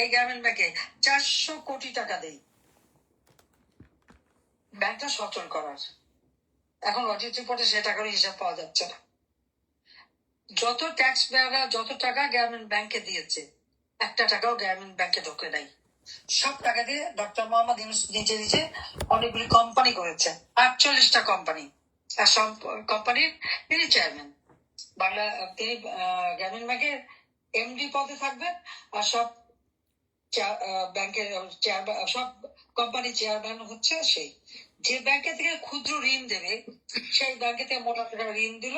এই গ্রামীণ ব্যাংকে চারশো কোটি টাকা দেই। ব্যাংকটা সচল করার। এখন অডিট রিপোর্টে সে টাকার হিসাব পাওয়া যাচ্ছে না। যত ট্যাক্স পেয়াররা যত টাকা গ্রামীণ ব্যাংকে দিয়েছে, একটা টাকাও গ্রামীণ ব্যাংকে ঢোকে নাই। সব টাকা দিয়ে ডক্টর মোহাম্মদ ইউনুস নিজে নিজে অনেকগুলি কোম্পানি করেছে। আটচল্লিশটা কোম্পানি আর সব কোম্পানির তিনি চেয়ারম্যান বাংলা, তিনি গ্রামীণ ব্যাংকের এমডি পদে থাকবেন আর সব ব্যাংকের চেয়ারম্যান সব কোম্পানি চেয়ারম্যান হচ্ছে সেই। যে ব্যাংকে থেকে ক্ষুদ্র ঋণ দেবে, সেই ব্যাংকে থেকে মোটা টাকা ঋণ দিল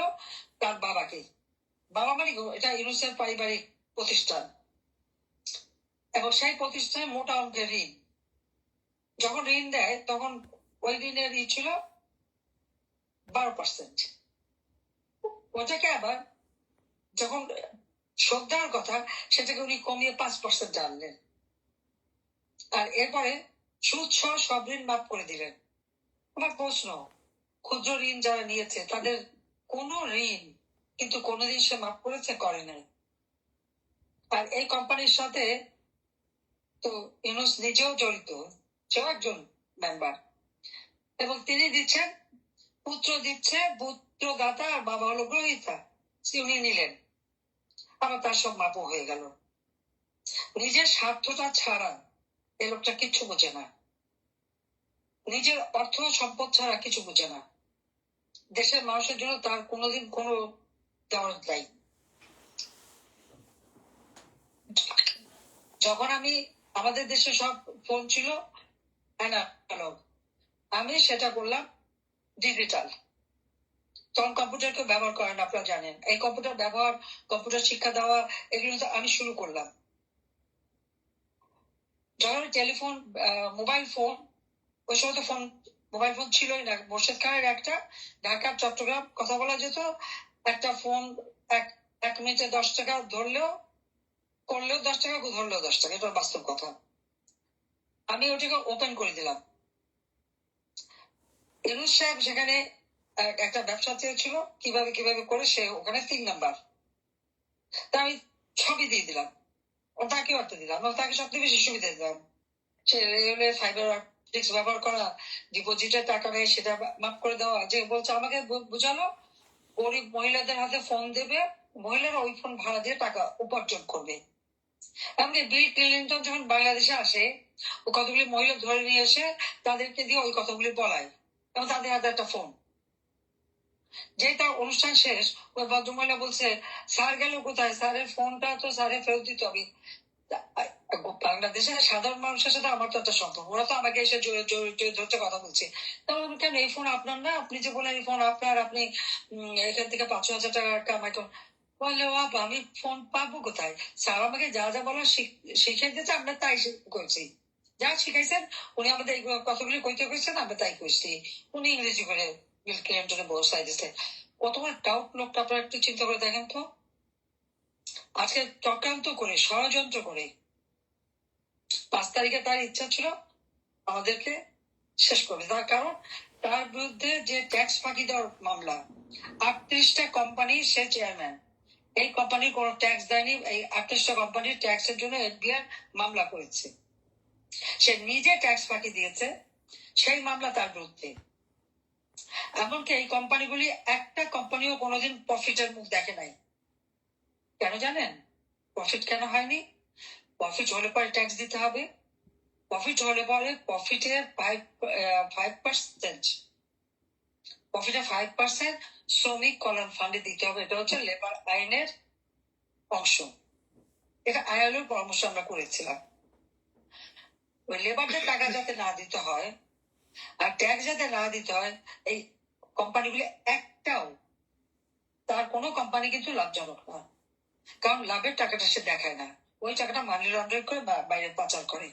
তার বাবাকে। বাবা মানে এটা ইউনুসের পারিবারিক প্রতিষ্ঠান। এবং সেই প্রতিষ্ঠানে মোটা অঙ্কের ঋণ। যখন ঋণ দেয়, তখন ওই ঋণের ই ছিল বারো পার্সেন্ট ওটাকে আবার যখন শোধ দেওয়ার কথা, সেটাকে উনি কমিয়ে পাঁচ পার্সেন্ট আনলেন। আর এরপরে সুদ সহ সব ঋণ মাফ করে দিলেন। আমার প্রশ্ন, ক্ষুদ্র ঋণ যারা নিয়েছে, তাদের কোনো ঋণ কিন্তু কোনোদিন সে মাফ করেছে, করে নাই। আর এই কোম্পানির সাথে তো ইউনুস নিজেও জড়িত, সেও একজন মেম্বার এবং তিনি দিচ্ছেন, পুত্র দিচ্ছে, পুত্র দাতা আর বাবা হলো গ্রহিতা উনি নিলেন। আবার তার সব মাপও হয়ে গেল। নিজের স্বার্থটা ছাড়া এ লোকটা কিচ্ছু বোঝে না। নিজের অর্থ সম্পদ ছাড়া কিছু বোঝে না। দেশের মানুষের জন্য তার কোনোদিন কোনো দরদ নাই। যখন আমি, আমাদের দেশে সব ফোন ছিল অ্যানালগ আমি সেটা করলাম ডিজিটাল তখন কম্পিউটার কেউ ব্যবহার করেন, আপনারা জানেন। এই কম্পিউটার ব্যবহার, কম্পিউটার শিক্ষা দেওয়া, এগুলো আমি শুরু করলাম। যখন টেলিফোন মোবাইল ফোন ওই সময় তো ফোন মোবাইল ফোন ছিলই না। মোর্শেদ খানের একটা, ঢাকা, চট্টগ্রাম, কথা বলা যেত। একটা ফোন এক এক মিনিটে দশ টাকা ধরলেও, করলেও দশ টাকা, ধরলেও দশ টাকা। এটা বাস্তব কথা। আমি ওটাকে ওপেন করে দিলাম। ইনুস সাহেব সেখানে একটা ব্যবসা চেয়েছিল। কীভাবে কীভাবে করে সে ওখানে তিন নাম্বার তা আমি সবই দিয়ে দিলাম। তাকে অর্থ দিলাম। তাকে সবথেকে বেশি সুবিধা দিলাম। সে রেলের ফাইবার অপটিক্স ব্যবহার করা ডিপোজিটের টাকা নেই সেটা মাফ করে দেওয়া, যে বলছে, আমাকে বু- বুঝালো গরিব মহিলাদের হাতে ফোন দেবে, মহিলারা ওই ফোন ভাড়া দিয়ে টাকা উপার্জন করবে। এমনি বিল ক্লিন্টন যখন বাংলাদেশে আসে, ও কতগুলি মহিলা ধরে নিয়ে এসে তাদেরকে দিয়ে ওই কথাগুলি বলায়। এবং তাদের হাতে একটা ফোন যে তার অনুষ্ঠান শেষ, ওই ভদ্রমহিলা বলছে, স্যার গেল কোথায়? স্যারের ফোনটা তো স্যারে ফেরত দিতে হবে। বাংলাদেশের সাধারণ মানুষের সাথে আমার তো একটা সম্পর্ক, ওরা তো আমাকে এসে ধরতে কথা বলছে। তাহলে কেন? এই ফোন আপনার না? আপনি যে বলেন এই ফোন আপনার, আপনি এখান থেকে পাঁচ হাজার টাকা কামাই করেন বললে বাবা, আমি ফোন পাবো কোথায়? স্যার আমাকে যা যা শিখ- শিখিয়ে দিয়েছে, আমরা তাই করছি। যা শিখাইছেন, উনি আমাদের কথাগুলি কইতে কইছেন আমরা তাই করছি। উনি ইংরেজি করে বিল ক্লিন্টনে বসাই দিচ্ছে কত বড় ডাউট লোকটা আপনারা একটু চিন্তা করে দেখেন তো। আজকে চক্রান্ত করে, ষড়যন্ত্র করে। পাঁচ তারিখে তার ইচ্ছা ছিল আমাদেরকে শেষ করবে। তার কারণ, তার বিরুদ্ধে যে ট্যাক্স ফাঁকি দেওয়ার মামলা, আটত্রিশটা কোম্পানি সে চেয়ারম্যান এই কোম্পানির কোনো ট্যাক্স দেয়নি, এই আটত্রিশটা কোম্পানির ট্যাক্সের জন্য এফবিআর মামলা করেছে। সে নিজে ট্যাক্স ফাঁকি দিয়েছে, সেই মামলা তার বিরুদ্ধে। এমনকি এই কোম্পানিগুলি একটা কোম্পানিও কোনোদিন প্রফিটের মুখ দেখে নাই? কেন জানেন? প্রফিট কেন হয়নি? প্রফিট হলে পরে ট্যাক্স দিতে হবে। প্রফিট হলে পরে প্রফিটের ফাইভ ফাইভ পার্সেন্ট প্রফিটের ফাইভ পার্সেন্ট শ্রমিক কল্যাণ ফান্ডে দিতে হবে। এটা হচ্ছে লেবার আইনের অংশ। এটা আইএলওর পরামর্শ আমরা করেছিলাম। ওই লেবারদের টাকা যাতে না দিতে হয়, আর ট্যাক্স যাতে না দিতে হয়, এই কোম্পানিগুলি একটাও তার কোনো কোম্পানি কিন্তু লাভজনক না। কারণ লাভের টাকাটা সে দেখায় না। ওই টাকাটা মানি লন্ডারিং করে বা- বাইরে পাচার করে।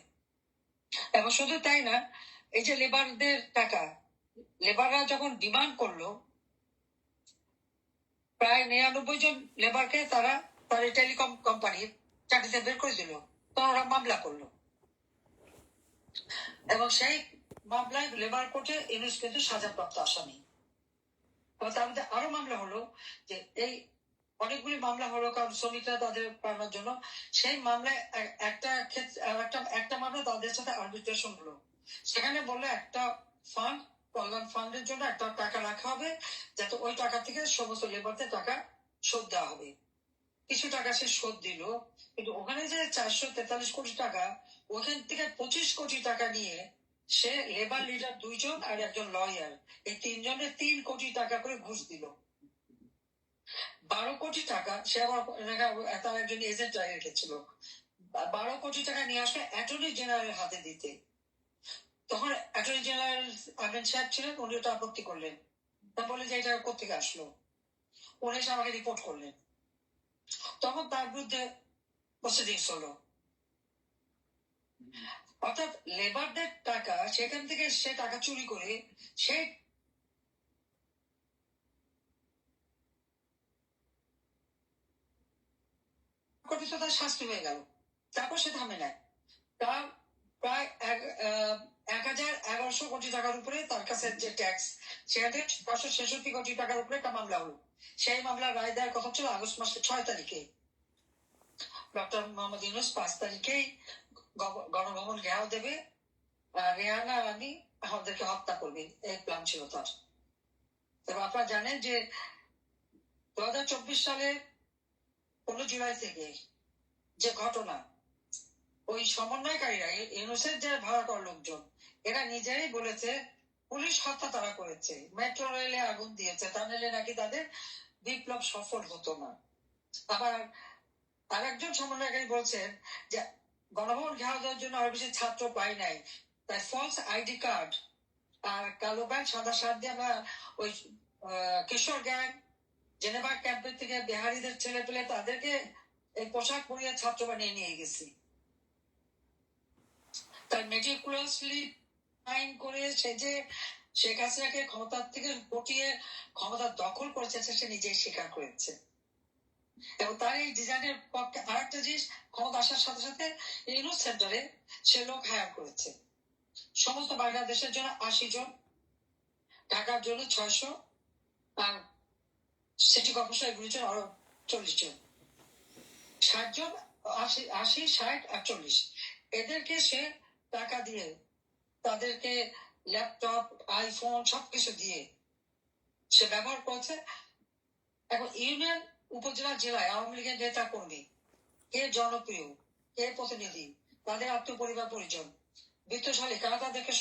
এবং শুধু তাই না, এই যে লেবারদের টাকা লেবাররা যখন ডিমান্ড করল, প্রায় নিরানব্বই জন লেবারকে তারা তার টেলিকম কোম্পানির চাকরিতে বের করে দিল। তখন ওরা মামলা করল। এবং সেই মামলায় লেবার কোর্টে ইউনুস কিন্তু সাজাপ্রাপ্ত আসামি। তার মধ্যে আরও মামলা হলো যে এই অনেকগুলি মামলা হলো, কারণ শ্রমিকরা তাদের পাওয়ার জন্য। সেই মামলায় একটা ক্ষেত্রে তাদের সাথে আর্বিট্রেশন হলো। সেখানে বলল একটা ফান্ড কল্যাণ ফান্ডের জন্য একটা টাকা রাখা হবে, যাতে ওই টাকা থেকে সমস্ত লেবারদের টাকা শোধ দেওয়া হবে। কিছু টাকা সে শোধ দিল, কিন্তু ওখানে যে চারশো তেতাল্লিশ কোটি টাকা, ওখান থেকে পঁচিশ কোটি টাকা নিয়ে সে লেবার লিডার দুইজন আর একজন লয়ার। এই তিনজনের তিন কোটি টাকা করে ঘুষ দিল। বারো কোটি টাকা, সে তার একজন এজেন্ট রেখেছিল বারো কোটি টাকা নিয়ে আসলে অ্যাটর্নি জেনারেল হাতে দিতে। তখন অ্যাটর্নি জেনারেল আমিন সাহেব ছিলেন, উনি ওটা আপত্তি করলেন। তা বলে যে এটা কোথেকে আসলো? উনি এসে আমাকে রিপোর্ট করলেন। তখন তার বিরুদ্ধে প্রসিডিংস হলো। অর্থাৎ লেবারদের টাকা, সেখান থেকে সে টাকা চুরি করে, সে কোটি তো তার শাস্তি হয়ে গেল। তারপর সে থামে নাই তার প্রায় এক হাজার এগারোশো কোটি টাকার উপরে তার কাছে যে ট্যাক্স সেখানে পাঁচশো ছেষট্টি কোটি টাকার উপরে একটা মামলা হলো। সেই মামলার রায় দেওয়ার কথা ছিল আগস্ট মাসের ছয় তারিখে। ডক্টর মোহাম্মদ ইউনুস পাঁচ তারিখেই গণভবন ঘেরাও দেবে রেহানা রানী আমাদেরকে হত্যা করবে, এই প্ল্যান ছিল তার। তবে আপনারা জানেন যে দু হাজার চব্বিশ সালের পনেরো জুলাই থেকে যে ঘটনা, ওই সমন্বয়কারীরা ইউনুসের যে ভাড়া করা লোকজন, এরা নিজেরাই বলেছে, পুলিশ হত্যা তারা করেছে। মেট্রো রেলে আগুন দিয়েছে তা নাহলে নাকি তাদের বিপ্লব সফল হতো না। আবার আরেকজন সমন্বয়কারী বলছেন যে গণভবন ঘেরাও দেওয়ার জন্য আরও বেশি ছাত্র পাই নাই। তাই ফলস আইডি কার্ড আর কালো ব্যাগ সাদা শার্ট দিয়ে আমরা ওই কিশোর গ্যাং জেনেভা ক্যাম্পের থেকে বিহারিদের ছেলে পেলে তাদেরকে এই পোশাক পরিয়ে ছাত্র বানিয়ে নিয়ে গেছি। তার মেটিকুলাসলি আইন করে সে যে শেখ হাসিনাকে ক্ষমতার থেকে পটিয়ে ক্ষমতা দখল করেছে সে নিজেই স্বীকার করেছে। এবং তার এই ডিজাইনের পক্ষে আর একটা জিনিস, ক্ষমতা আসার সাথে সাথে ইউনুস সেন্টারে সে লোক হায়ার করেছে। সমস্ত বাংলাদেশের জন্য আশি জন, ঢাকার জন্য ছয়শো, আর সিটি কর্পোরেশন এগুলির জন্য আরও চল্লিশ জন। ষাট জন, আশি আশি, ষাট আর চল্লিশ এদেরকে সে টাকা দিয়ে, তাদেরকে ল্যাপটপ আইফোন সবকিছু দিয়ে সে ব্যবহার করছে। এখন ইউনিয়ন উপজেলা জেলায় আওয়ামী লীগের নেতা কর্মী কে জনপ্রিয়, কে প্রতিনিধি, তাদের আত্মীয় পরিবার পরিজন, বিত্তশালী, কারা তাদেরকে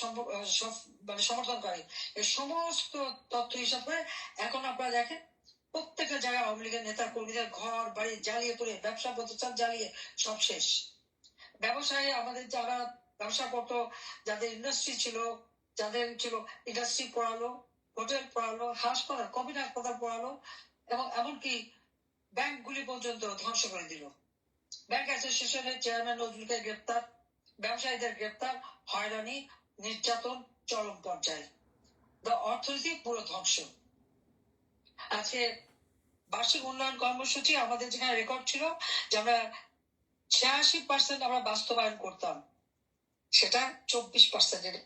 মানে সমর্থন করে? এই সমস্ত তথ্য হিসাব করে এখন আপনারা দেখেন, প্রত্যেকটা জায়গায় আওয়ামী লীগের নেতা কর্মীদের ঘর, বাড়ি জ্বালিয়ে পড়ে ব্যবসা প্রতিষ্ঠান জ্বালিয়ে সব শেষ। ব্যবসায়ী আমাদের যারা ব্যবসা করতো, যাদের ইন্ডাস্ট্রি ছিল, যাদের ছিল ইন্ডাস্ট্রি পড়ালো হোটেল পড়ালো, হাসপাতাল কবির হাসপাতাল পড়ালো, এবং এমনকি ব্যাংকগুলি পর্যন্ত ধ্বংস করে দিল। ব্যাংক অ্যাসোসিয়েশনের চেয়ারম্যান নজরুলকে গ্রেপ্তার, ব্যবসায়ীদের গ্রেপ্তার, হয়রানি, নির্যাতন, চরম পর্যায়ে। অর্থনীতি পুরো ধ্বংস। আজকে বার্ষিক উন্নয়ন কর্মসূচি আমাদের যেখানে রেকর্ড ছিল যে আমরা ছিয়াশি পার্সেন্ট আমরা বাস্তবায়ন করতাম, সেটা চব্বিশ পার্সেন্টের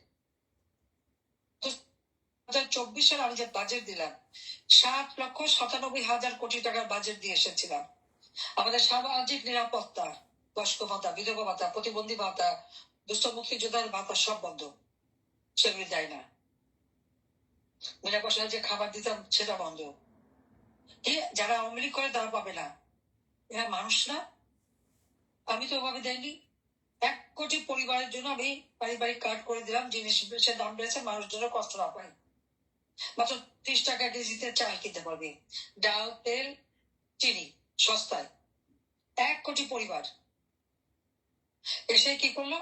চব্বিশ সালে আমি যে বাজেট দিলাম, সাত লক্ষ সাতানব্বই হাজার কোটি টাকার বাজেট দিয়ে এসেছিলাম। আমাদের সামাজিক নিরাপত্তা, বয়স্ক ভাতা, বিধবা ভাতা, প্রতিবন্ধী ভাতা, দুস্থ মুক্তিযোদ্ধার ভাতা সব বন্ধ। সেগুলি দেয় না। বিনা পয়সায় যে খাবার দিতাম, সেটা বন্ধ। যারা আওয়ামী করে, তারা পাবে না। এরা মানুষ না। আমি তো ওভাবে দেয়নি এক কোটি পরিবারের জন্য আমি পারিবারিক কার্ড করে দিলাম জিনিস দাম বেড়েছে মানুষ জন্য কষ্ট না পায়। মাত্র ত্রিশ টাকা কেজিতে চাল কিনতে পারবে। ডাল, তেল, চিনি, সস্তায়। এক কোটি পরিবার। এসে কি করল?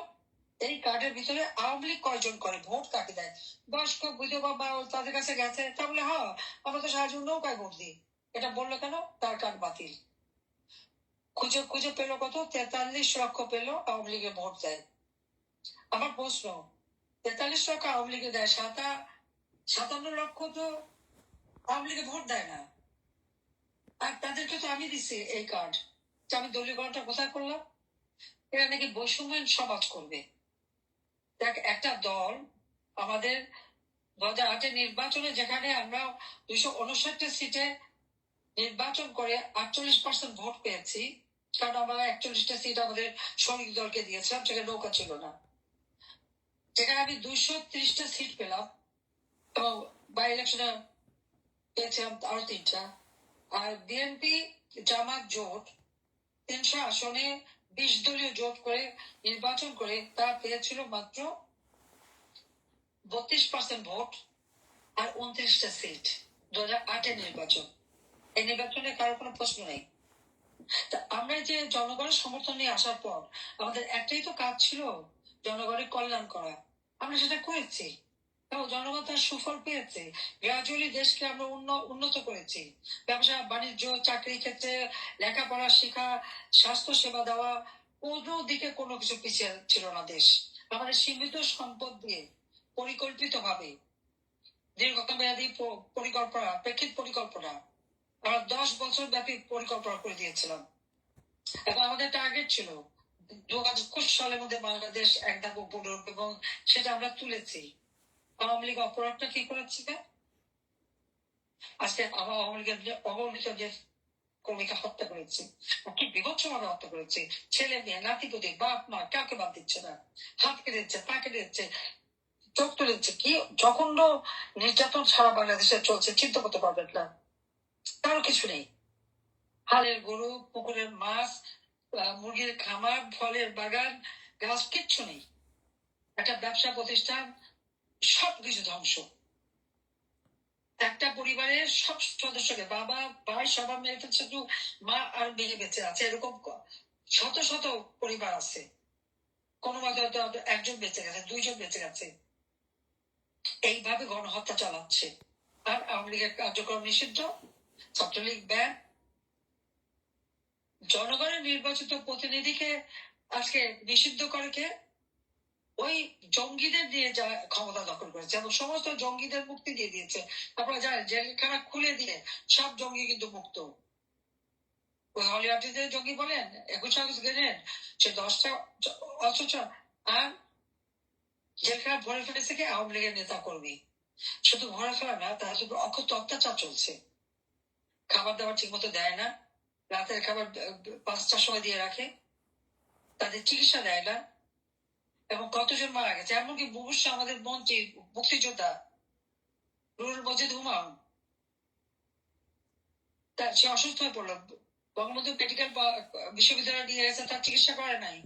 এই কার্ডের ভিতরে আওয়ামী লীগ কয়জন করে? ভোট কাকে দেয়? বয়স্ক বিধবা বা তাদের কাছে গেছে। তাহলে হ্যাঁ আমরা তো সাহায্য নৌকায় ভোট দিই। এটা বলল কেন? তার কার্ড বাতিল। খুঁজে খুঁজে পেল কত? তেতাল্লিশ লক্ষ পেল আওয়ামী লীগে ভোট দেয়। আমার প্রশ্ন, তেতাল্লিশ লক্ষ আওয়ামী লীগে দেয় সাতা সাতান্ন লক্ষ তো আওয়ামী ভোট দেয় না। আর তাদেরকে তো আমি দিচ্ছি এই কার্ড আমি দলীয়করণটা কোথায় করলাম? এরা নাকি বৈষম্যহীন সমাজ করবে। দেখ, একটা দল আমাদের দু হাজার আটের নির্বাচনে যেখানে আমরা দুইশো উনষাটটা সিটে নির্বাচন করে আটচল্লিশ পার্সেন্ট ভোট পেয়েছি, কারণ আমরা একচল্লিশটা সিট আমাদের শ্রমিক দলকে দিয়েছিলাম, সেখানে নৌকা ছিল না। যেখানে আমি দুইশো তিরিশটা সিট পেলাম এবং বাই পেয়েছিলাম আরও তিনটা। আর বিএনপি জামাত জোট, তিনশো আসনে বিশ দলীয় জোট করে নির্বাচন করে তারা পেয়েছিল মাত্র বত্রিশ পার্সেন্ট ভোট আর উনত্রিশটা সিট দু হাজার আটের নির্বাচন। এই নির্বাচনে কারও কোনো প্রশ্ন নেই। তা আমরা যে জনগণের সমর্থন নিয়ে আসার পর আমাদের একটাই তো কাজ ছিল জনগণের কল্যাণ করা। আমরা সেটা করেছি। জনগণ তার সুফল পেয়েছে। গ্রাজুয়ালি দেশকে আমরা উন্নত করেছি। ব্যবসা, বাণিজ্য, চাকরির ক্ষেত্রে লেখাপড়া শেখা স্বাস্থ্য সেবা দেওয়া কোনো দিকে কোনো কিছু পিছিয়ে ছিল না দেশ। আমাদের সীমিত সম্পদ দিয়ে পরিকল্পিত ভাবে দীর্ঘমেয়াদী পরিকল্পনা, প্রেক্ষিত পরিকল্পনা আমরা দশ বছর ব্যাপী পরিকল্পনা করে দিয়েছিলাম। এবং আমাদের টার্গেট ছিল দু হাজার একুশ সালের মধ্যে বাংলাদেশ এক ধাপ উপরে এবং সেটা আমরা তুলেছি। আওয়ামী লীগ অপরাধটা কি করেছে আজকে আমার আওয়ামী লীগের অবহেলিতদের কর্মীকে হত্যা করেছে কি বিভৎস ভাবে হত্যা করেছে? ছেলে মেয়ে, নাতি পুতি বাপ মা, কাউকে বাদ দিচ্ছে না। হাত কেটে দিচ্ছে, পা কেটে দিচ্ছে, চোখ তুলে দিচ্ছে। কি জঘন্য নির্যাতন ছাড়া বাংলাদেশে চলছে, চিন্তা করতে পারবেন না। কারও কিছু নেই। হালের গরু, পুকুরের মাছ মুরগির খামার, ফলের বাগান, গাছ, কিচ্ছু নেই। একটা ব্যবসা প্রতিষ্ঠান সবকিছু ধ্বংস। একটা পরিবারের সব সদস্যকে বাবা, ভাই সবার মেরে ফেলছে, শুধু মা আর মেয়ে বেঁচে আছে, এরকম শত শত পরিবার আছে। কোনো মতে হয়তো একজন বেঁচে গেছে, দুইজন বেঁচে গেছে। এইভাবে গণহত্যা চালাচ্ছে। আর আওয়ামী লীগের কার্যক্রম নিষিদ্ধ, ছাত্রলীগ ব্যান। জনগণের নির্বাচিত প্রতিনিধিকে আজকে নিষিদ্ধ করে কে? ওই জঙ্গিদের দিয়ে যা ক্ষমতা দখল করেছে। এবং সমস্ত জঙ্গিদের মুক্তি দিয়ে দিয়েছে। আপনারা জানেন জেলখানা খুলে দিয়ে সব জঙ্গি কিন্তু মুক্ত। ওই হলিউডে জঙ্গি বলেন, একুশ আগস্ট গ্রেনেড সে দশটা অথচ, আর জেলখানা ভরে ফেলেছে কি? আওয়ামী লীগের নেতা কর্মী শুধু ভরে ফেলা না, তারা শুধু অক্ষত অত্যাচার চলছে। খাবার দাবার ঠিক মতো দেয় না। রাতের খাবার, পাঁচটার সময় দিয়ে রাখে। তাদের চিকিৎসা দেয় না। এবং কতজন মারা গেছে। এমনকি মুমূর্ষ আমাদের মন্ত্রী, মুক্তিযোদ্ধা নুরুল মজিদ হুমায়ুন, তার সে অসুস্থ হয়ে পড়ল। বঙ্গবন্ধু মেডিকেল বিশ্ববিদ্যালয়ে নিয়ে গেছে তার চিকিৎসা করে নাই।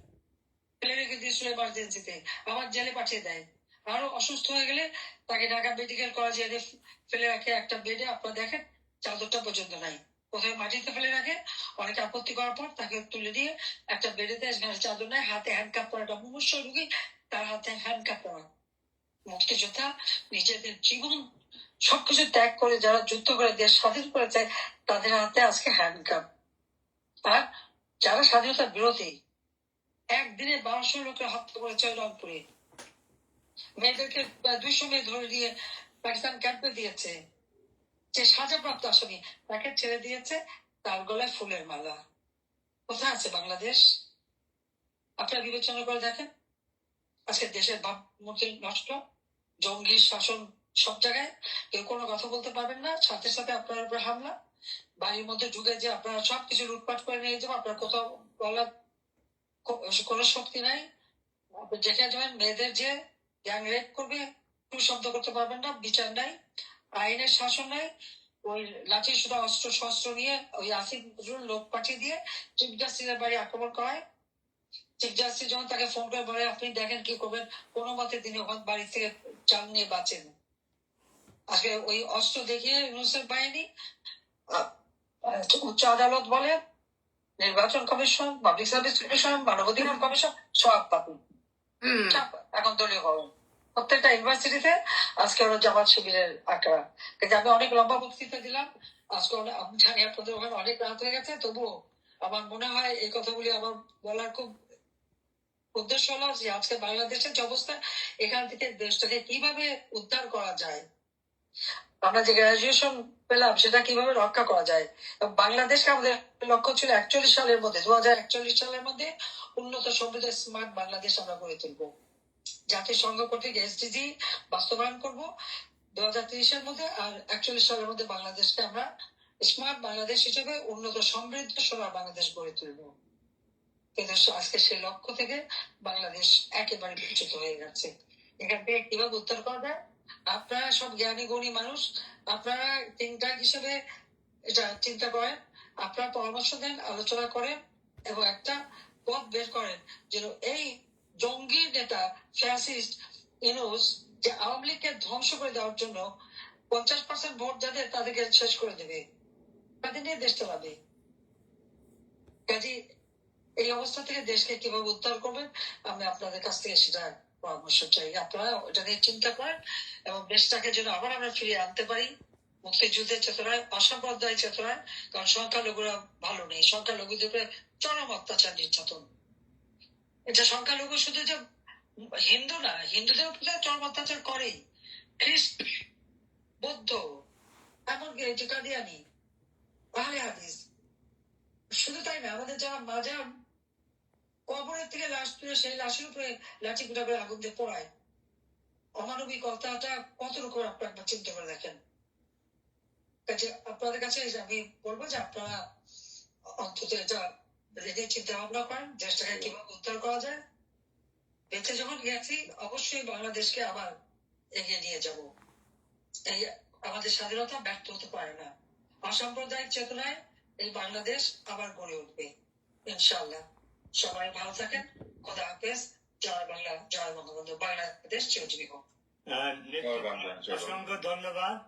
ফেলে রেখে দিয়েছিল এমার্জেন্সিতে আবার জেলে পাঠিয়ে দেয়। আরও অসুস্থ হয়ে গেলে তাকে ঢাকা মেডিকেল কলেজে ফেলে রাখে একটা বেডে। আপনারা দেখেন, চাদরটা পর্যন্ত নাই। কোথায় মাটিতে ফেলে রাখে, অনেকে আপত্তি করার পর তাকে তুলে দিয়ে একটা বেডেতে এখানে চাদর নেয়, হাতে হ্যান্ডকাপ পরা একটা মুমূর্ষ রুগী তার হাতে হ্যান্ডকাপ পরা। মুক্তিযোদ্ধা নিজেদের জীবন সবকিছু ত্যাগ করে, যারা যুদ্ধ করে, দেশ স্বাধীন করেছে, তাদের হাতে আজকে হ্যান্ডকাপ আর যারা স্বাধীনতা বিরোধী, একদিনে বারোশো লোকের হত্যা করেছে রংপুরে মেয়েদেরকে দুইশো মেয়ে ধরে দিয়ে পাকিস্তান ক্যাম্পে দিয়েছে। যে সাজাপ্রাপ্ত আসামি তাকে ছেড়ে দিয়েছে তার গলায় ফুলের মালা। কোথায় আছে বাংলাদেশ? আপনারা বিবেচনা করে দেখেন। আজকে দেশের ভাবমূর্তি নষ্ট জঙ্গি শাসন সব জায়গায় কেউ কোনো কথা বলতে পারবেন না। সাথে সাথে আপনার উপর হামলা। বাড়ির মধ্যে ঢুকে যে আপনারা সবকিছু লুটপাট করে নিয়ে যাব আপনার কোথাও বলার কোনো শক্তি নাই। যেখানে যাবেন, মেয়েদের যে গ্যাং রেপ করবে শব্দ করতে পারবেন না, বিচার নাই। আইনের শাসনে ওই লাঠি সুদা অস্ত্র শস্ত্র নিয়ে ওই আসিফ নজরুল লোক পাঠিয়ে দিয়ে চিফ জাস্টিসের বাড়ি আক্রমণ করায়। চিফ জাস্টিস যখন তাকে ফোন করে বলে আপনি দেখেন কি করবেন? কোনো মতে তিনি ওখান বাড়ি থেকে চাল নিয়ে বাঁচেন। আজকে ওই অস্ত্র দেখিয়ে ইউনুসের বাহিনী উচ্চ আদালত বলে নির্বাচন কমিশন পাবলিক সার্ভিস কমিশন মানবাধিকার কমিশন সব পাবে। হুম। এখন দলীয় ভবন প্রত্যেকটা ইউনিভার্সিটিতে আজকে হলো জামাত শিবিরের আঁকড়া কিন্তু আমি অনেক লম্বা বক্তৃতা দিলাম। আজকে অনেক আমি জানি আপনাদের ওখানে অনেক রাত হয়ে গেছে, তবুও আমার মনে হয় এই কথাগুলি আমার বলার খুব উদ্দেশ্য হলো যে আজকে বাংলাদেশের যে অবস্থা, এখান থেকে দেশটাকে কীভাবে উদ্ধার করা যায়, আমরা যে গ্রাজুয়েশন পেলাম সেটা কীভাবে রক্ষা করা যায়। বাংলাদেশকে আমাদের লক্ষ্য ছিল একচল্লিশ সালের মধ্যে, দু হাজার একচল্লিশ সালের মধ্যে উন্নত সমৃদ্ধ স্মার্ট বাংলাদেশ আমরা গড়ে তুলবো। জাতিসংঘ কর্তৃক এসডিজি বাস্তবায়ন করব দু হাজার তিরিশের মধ্যে আর একচল্লিশ সালের মধ্যে বাংলাদেশকে আমরা স্মার্ট বাংলাদেশ হিসেবে উন্নত সমৃদ্ধ সোনার বাংলাদেশ গড়ে তুলব। আজকে সেই লক্ষ্য থেকে বাংলাদেশ একেবারে বিচ্যুত হয়ে এখান থেকে কীভাবে উত্তর করা যায়? আপনারা সব জ্ঞানী, গুণী মানুষ, আপনারা তিনটা হিসেবে এটা চিন্তা করেন, আপনারা পরামর্শ দেন, আলোচনা করেন এবং একটা পথ বের করেন যেন এই জঙ্গি নেতা ফ্যাসিস্ট ইউনুস যে আওয়ামী লীগকে ধ্বংস করে দেওয়ার জন্য পঞ্চাশ পার্সেন্ট ভোট যাদের, তাদেরকে শেষ করে দেবে। তাদের নিয়ে দেশ চালাবে। কাজে এই অবস্থা থেকে দেশকে কীভাবে উদ্ধার করবেন, আমি আপনাদের কাছ থেকে সেটা পরামর্শ চাই। আপনারা ওটা নিয়ে চিন্তা করেন এবং দেশটাকে যেন আবার আমরা ফিরিয়ে আনতে পারি। মুক্তিযুদ্ধের চেতনায় অসাম্প্রদায় চেতনায়, কারণ সংখ্যালঘুরা ভালো নেই। সংখ্যালঘুদের উপরে চরম অত্যাচার নির্যাতন। এটা সংখ্যালঘু শুধু যে হিন্দু না, হিন্দুদের উপরে চরম অত্যাচার করেই। খ্রিস্ট, বৌদ্ধ এমনকি হাদিস। শুধু তাই না, আমাদের যারা মাজার, কবরের থেকে লাশ তুলে সেই লাশের উপরে লাঠি কুটা করে আগুন দিয়ে পোড়ায় অমানবিকতাটা কত রকম চিন্তা করে দেখেন? আপনাদের কাছে আমি বলব যে আপনারা অন্তত এটা রেডি চিন্তা ভাবনা করেন দেশটাকে কীভাবে উদ্ধার করা যায়? বেঁচে যখন গেছি অবশ্যই বাংলাদেশকে আবার এগিয়ে নিয়ে যাব। এই আমাদের স্বাধীনতা ব্যর্থ হতে পারে না। অসাম্প্রদায়িক চেতনায় এই বাংলাদেশ আবার গড়ে উঠবে। ইনশাআল্লাহ। সবাই ভালো থাকেন। খোদা হাফেজ। জয় বাংলা জয় বঙ্গবন্ধু। বাংলাদেশ চিরজীবী হোক। অসংখ্য ধন্যবাদ।